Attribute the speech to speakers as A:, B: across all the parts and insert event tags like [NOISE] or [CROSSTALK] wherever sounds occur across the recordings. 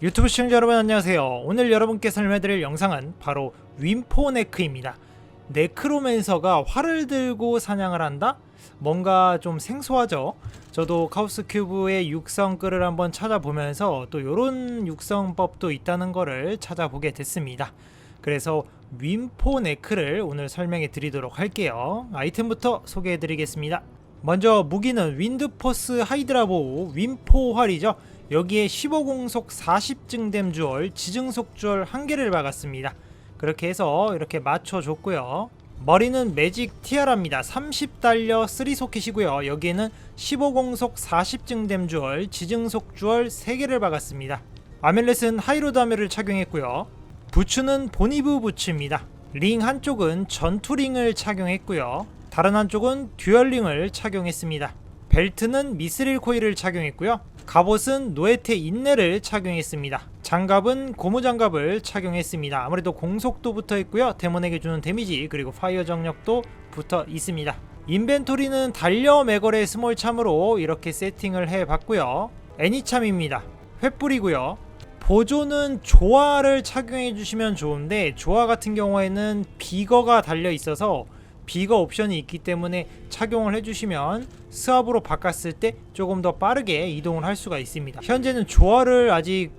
A: 유튜브 시청자 여러분 안녕하세요. 오늘 여러분께 설명해드릴 영상은 바로 윈포네크입니다. 네크로맨서가 활을 들고 사냥을 한다? 뭔가 좀 생소하죠? 저도 카우스 큐브의 육성 글을 한번 찾아보면서 또 이런 육성법도 있다는 거를 찾아보게 됐습니다. 그래서 윈포네크를 오늘 설명해 드리도록 할게요. 아이템부터 소개해 드리겠습니다. 먼저 무기는 윈드포스 하이드라보 윈포활이죠. 여기에 15공속 40증댐 주얼 지증속 주얼 한 개를 박았습니다. 그렇게 해서 이렇게 맞춰줬고요. 머리는 매직 티아라입니다. 30달러 3소켓이고요. 여기에는 15공속 40증댐 주얼 지증속 주얼 3개를 박았습니다. 아멜렛은 하이로드 아멜을 착용했고요. 부츠는 보니브 부츠입니다. 링 한쪽은 전투링을 착용했고요. 다른 한쪽은 듀얼링을 착용했습니다. 벨트는 미스릴 코일을 착용했고요. 갑옷은 노에테 인내를 착용했습니다. 장갑은 고무 장갑을 착용했습니다. 아무래도 공속도 붙어 있고요. 데몬에게 주는 데미지 그리고 파이어 정력도 붙어 있습니다. 인벤토리는 달려 매걸의 스몰 참으로 이렇게 세팅을 해 봤고요. 애니참입니다. 횃불이고요. 보조는 조화를 착용해 주시면 좋은데 조화 같은 경우에는 비거가 달려 있어서 비거 옵션이 있기 때문에 착용을 해주시면 스왑으로 바꿨을 때 조금 더 빠르게 이동을 할 수가 있습니다. 현재는 조화를 아직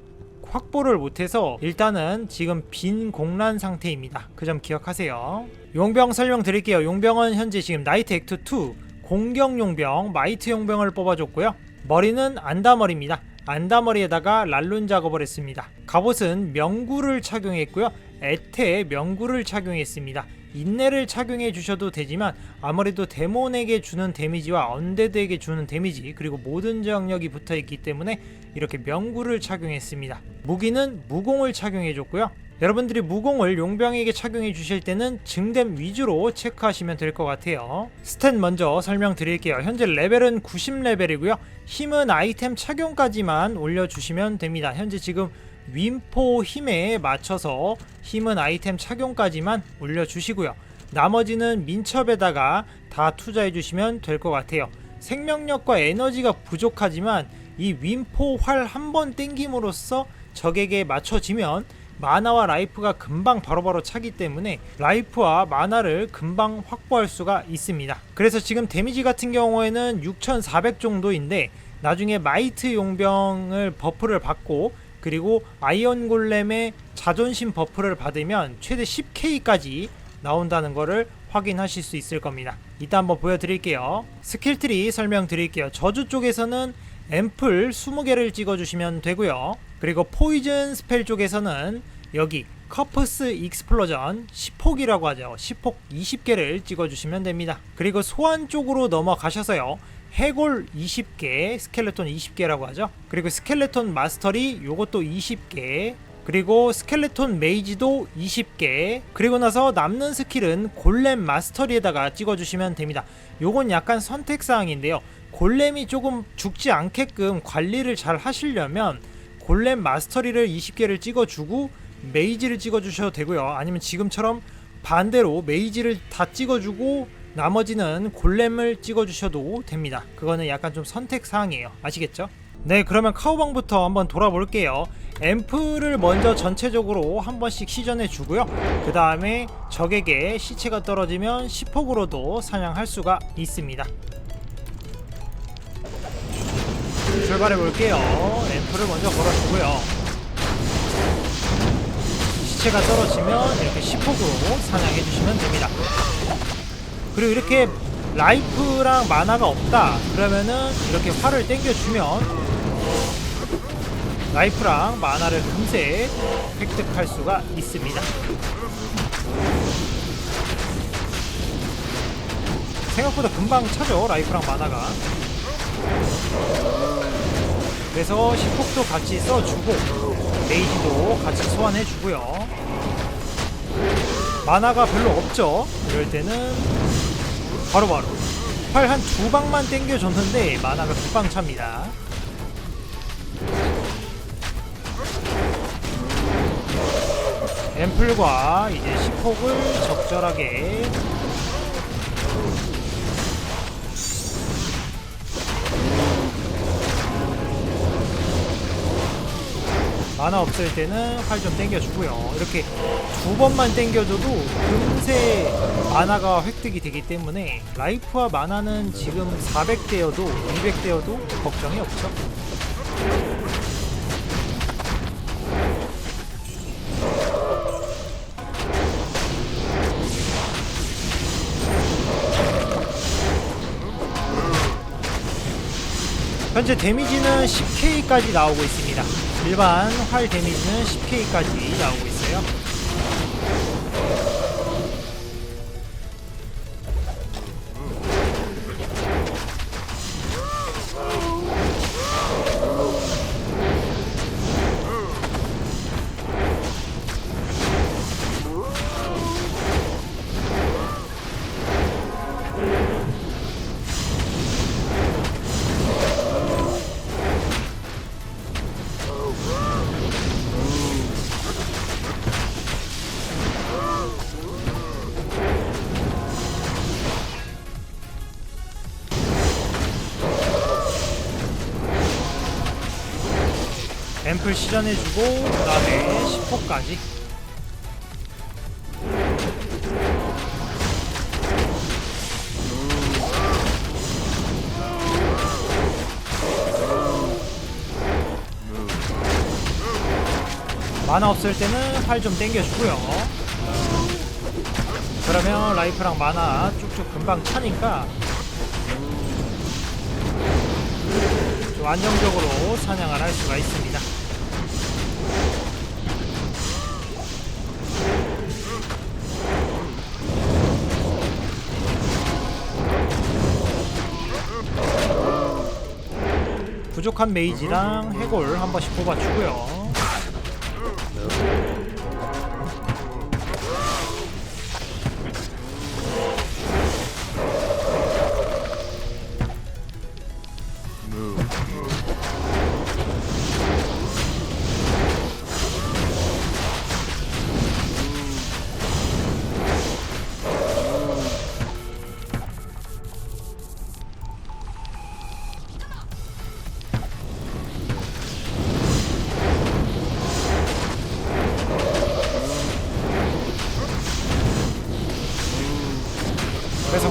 A: 확보를 못해서 일단은 지금 빈 공란 상태입니다. 그 점 기억하세요. 용병 설명드릴게요. 용병은 현재 지금 나이트 액트 2 공격 용병 마이트 용병을 뽑아줬고요. 머리는 안다머리입니다. 안다머리에다가 랄룬 작업을 했습니다. 갑옷은 명구를 착용했고요. 에테 명구를 착용했습니다. 인내를 착용해 주셔도 되지만 아무래도 데몬에게 주는 데미지와 언데드에게 주는 데미지 그리고 모든 저항력이 붙어 있기 때문에 이렇게 명구를 착용했습니다. 무기는 무공을 착용해 줬고요. 여러분들이 무공을 용병에게 착용해 주실 때는 증댐 위주로 체크하시면 될 것 같아요. 스탯 먼저 설명드릴게요. 현재 레벨은 90레벨이고요. 힘은 아이템 착용까지만 올려주시면 됩니다. 현재 지금 윈포 힘에 맞춰서 힘은 아이템 착용까지만 올려주시고요. 나머지는 민첩에다가 다 투자해 주시면 될 것 같아요. 생명력과 에너지가 부족하지만 이 윈포 활 한 번 땡김으로써 적에게 맞춰지면 마나와 라이프가 금방 바로바로 차기 때문에 라이프와 마나를 금방 확보할 수가 있습니다. 그래서 지금 데미지 같은 경우에는 6400 정도인데 나중에 마이트 용병을 버프를 받고 그리고 아이언 골렘의 자존심 버프를 받으면 최대 10K까지 나온다는 것을 확인하실 수 있을 겁니다. 이따 한번 보여드릴게요. 스킬트리 설명드릴게요. 저주 쪽에서는 앰플 20개를 찍어주시면 되고요. 그리고 포이즌 스펠 쪽에서는 여기 커프스 익스플로전 10폭이라고 하죠. 10폭 20개를 찍어주시면 됩니다. 그리고 소환 쪽으로 넘어가셔서요. 해골 20개, 스켈레톤 20개라고 하죠. 그리고 스켈레톤 마스터리 요것도 20개. 그리고 스켈레톤 메이지도 20개. 그리고 나서 남는 스킬은 골렘 마스터리에다가 찍어주시면 됩니다. 요건 약간 선택사항인데요. 골렘이 조금 죽지 않게끔 관리를 잘 하시려면 골렘 마스터리를 20개를 찍어주고 메이지를 찍어주셔도 되고요. 아니면 지금처럼 반대로 메이지를 다 찍어주고 나머지는 골렘을 찍어주셔도 됩니다. 그거는 약간 좀 선택 사항이에요. 아시겠죠? 네, 그러면 카우방부터 한번 돌아볼게요. 앰프를 먼저 전체적으로 한 번씩 시전해 주고요. 그 다음에 적에게 시체가 떨어지면 10폭으로도 사냥할 수가 있습니다. 출발해 볼게요. 앰프를 먼저 걸어주고요. 시체가 떨어지면 이렇게 10폭으로 사냥해 주시면 됩니다. 그리고 이렇게 라이프랑 마나가 없다. 그러면은 이렇게 활을 땡겨주면 라이프랑 마나를 금세 획득할 수가 있습니다. 생각보다 금방 차죠 라이프랑 마나가. 그래서 10폭도 같이 써주고 메이지도 같이 소환해주고요 마나가 별로 없죠. 이럴 때는 바로바로 활한두 방만 땡겨줬는데 마나가 금방 찹니다. 앰플과 이제 10폭을 적절하게 만화 없을 때는 활 좀 땡겨주고요. 이렇게 두 번만 땡겨줘도 금세 만화가 획득이 되기 때문에 라이프와 만화는 지금 400대여도 200대여도 걱정이 없죠. 현재 데미지는 10K까지 나오고 있습니다. 일반 활 데미지는 10K까지 나오고 앰플 실현해주고 그 다음에 10호까지 만화 없을 때는 활좀 땡겨주고요 그러면 라이프랑 만화 쭉쭉 금방 차니까 좀 안정적으로 사냥을 할 수가 있습니다. 부족한 메이지랑 해골 한 번씩 뽑아주고요.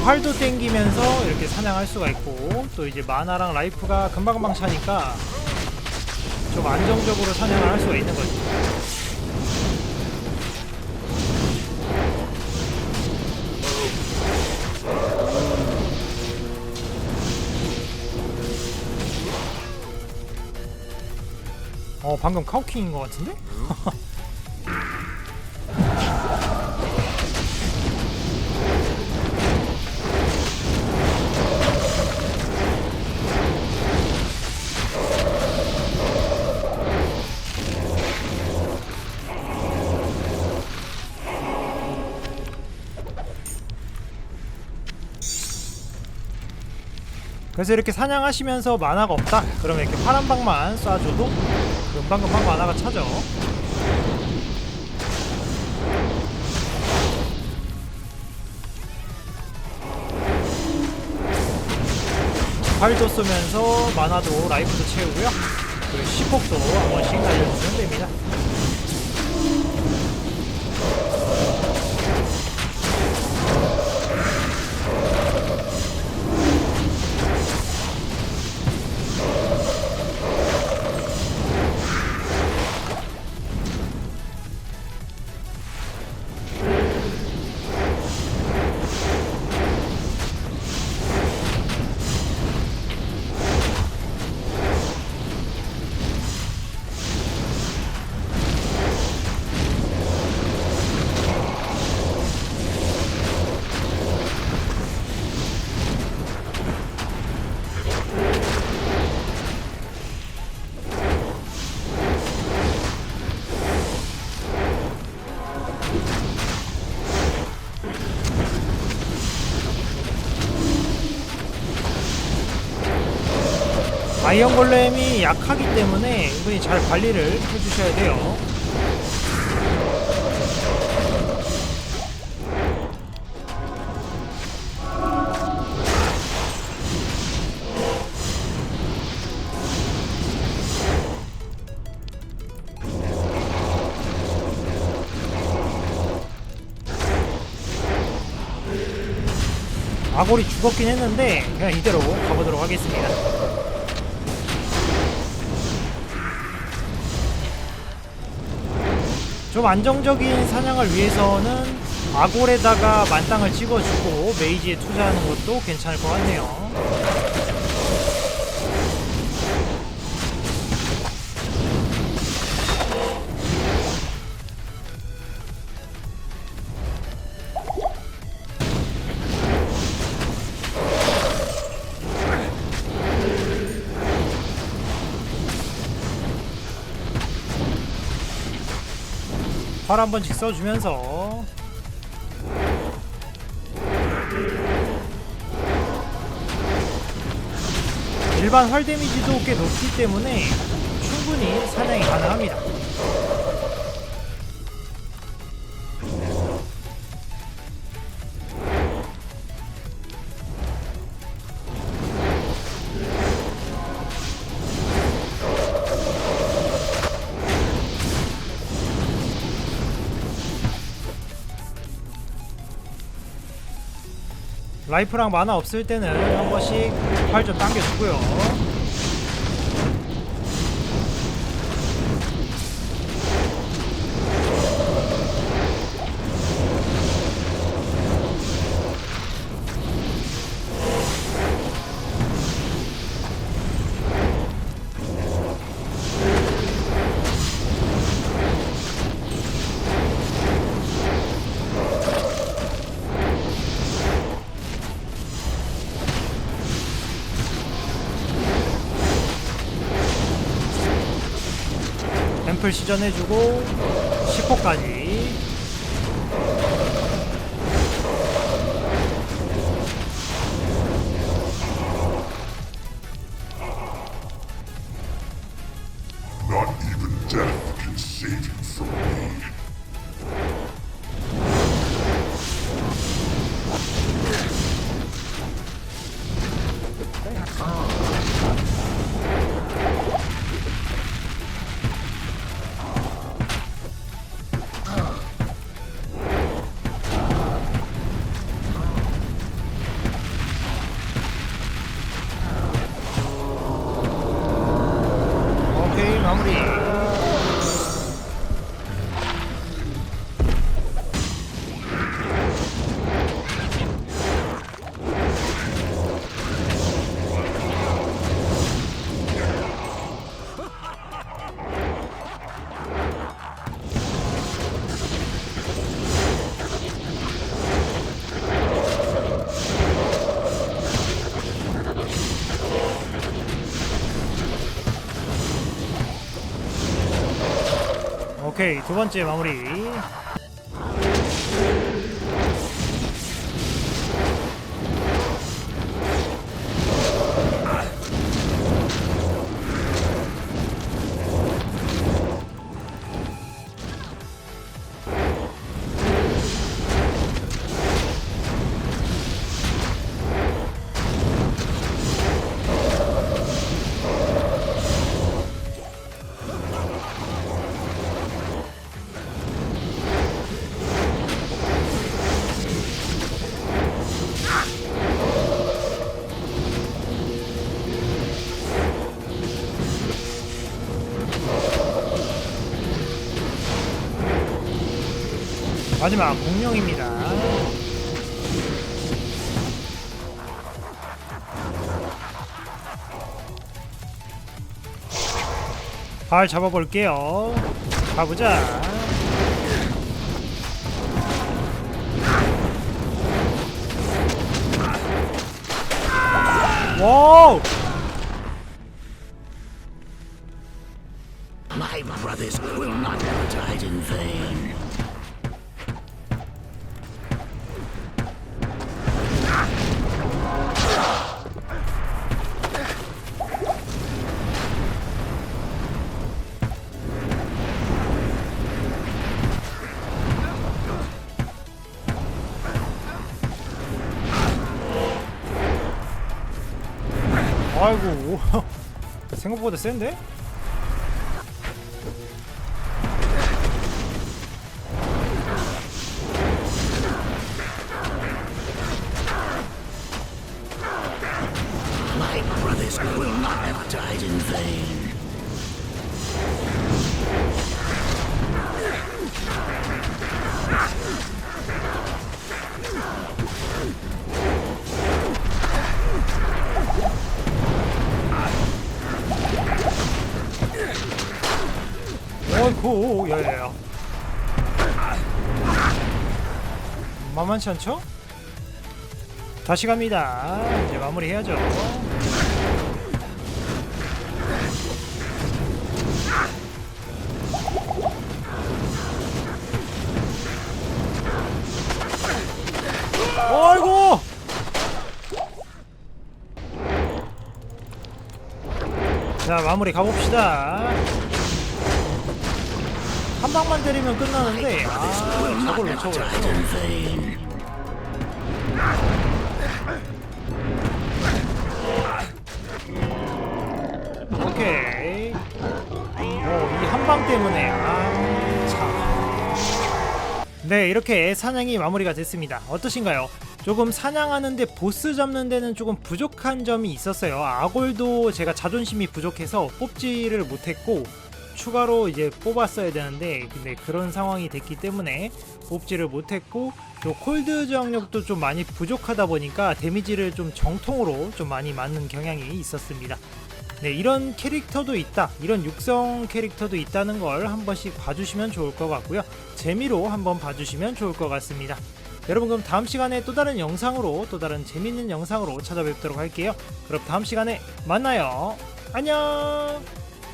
A: 활도 땡기면서 이렇게 사냥할 수가 있고 또 이제 마나랑 라이프가 금방금방 차니까 좀 안정적으로 사냥을 할 수가 있는 거죠. 어 방금 카우킹인 것 같은데? [LAUGHS] 그래서 이렇게 사냥하시면서 만화가 없다. 그러면 이렇게 파란 방만 쏴줘도 금방금방 만화가 차죠. 활도 쏘면서 만화도 라이프도 채우고요. 그리고 시폭도 한 번씩 날려주면 됩니다 아이언 골렘이 약하기 때문에 이분이 잘 관리를 해주셔야 돼요. 아골이 죽었긴 했는데 그냥 이대로 가보도록 하겠습니다. 좀 안정적인 사냥을 위해서는 아골에다가 만땅을 찍어주고 메이지에 투자하는 것도 괜찮을 것 같네요. 활 한 번씩 써주면서 일반 활 데미지도 꽤 높기 때문에 충분히 사냥이 가능합니다. 라이프랑 만화 없을 때는 한 번씩 활 좀 당겨주고요. 앰플 시전해주고 10호까지 오 오케이 두 번째 마무리 마지막 공룡입니다. 발 잡아볼게요. 가보자. 와우 아이고 [LAUGHS] 생각보다 센데? 어이쿠 야야야 만만치 않죠? 다시 갑니다. 이제 마무리해야죠. 어이구 자 마무리 가봅시다 한 방만 때리면 끝나는데. 아 저걸 놓쳐버렸어. 오케이. 오이 한 방 때문에. 아참네 이렇게 사냥이 마무리가 됐습니다. 어떠신가요? 조금 사냥하는데 보스 잡는 데는 조금 부족한 점이 있었어요. 아골도 제가 자존심이 부족해서 뽑지를 못했고 추가로 이제 뽑았어야 되는데 근데 그런 상황이 됐기 때문에 뽑지를 못했고 요 콜드 저항력도 좀 많이 부족하다 보니까 데미지를 좀 정통으로 좀 많이 맞는 경향이 있었습니다 네, 이런 캐릭터도 있다. 이런 육성 캐릭터도 있다는 걸 한 번씩 봐주시면 좋을 것 같고요. 재미로 한번 봐주시면 좋을 것 같습니다. 여러분 그럼 다음 시간에 또 다른 영상으로 또 다른 재밌는 영상으로 찾아뵙도록 할게요. 그럼 다음 시간에 만나요. 안녕.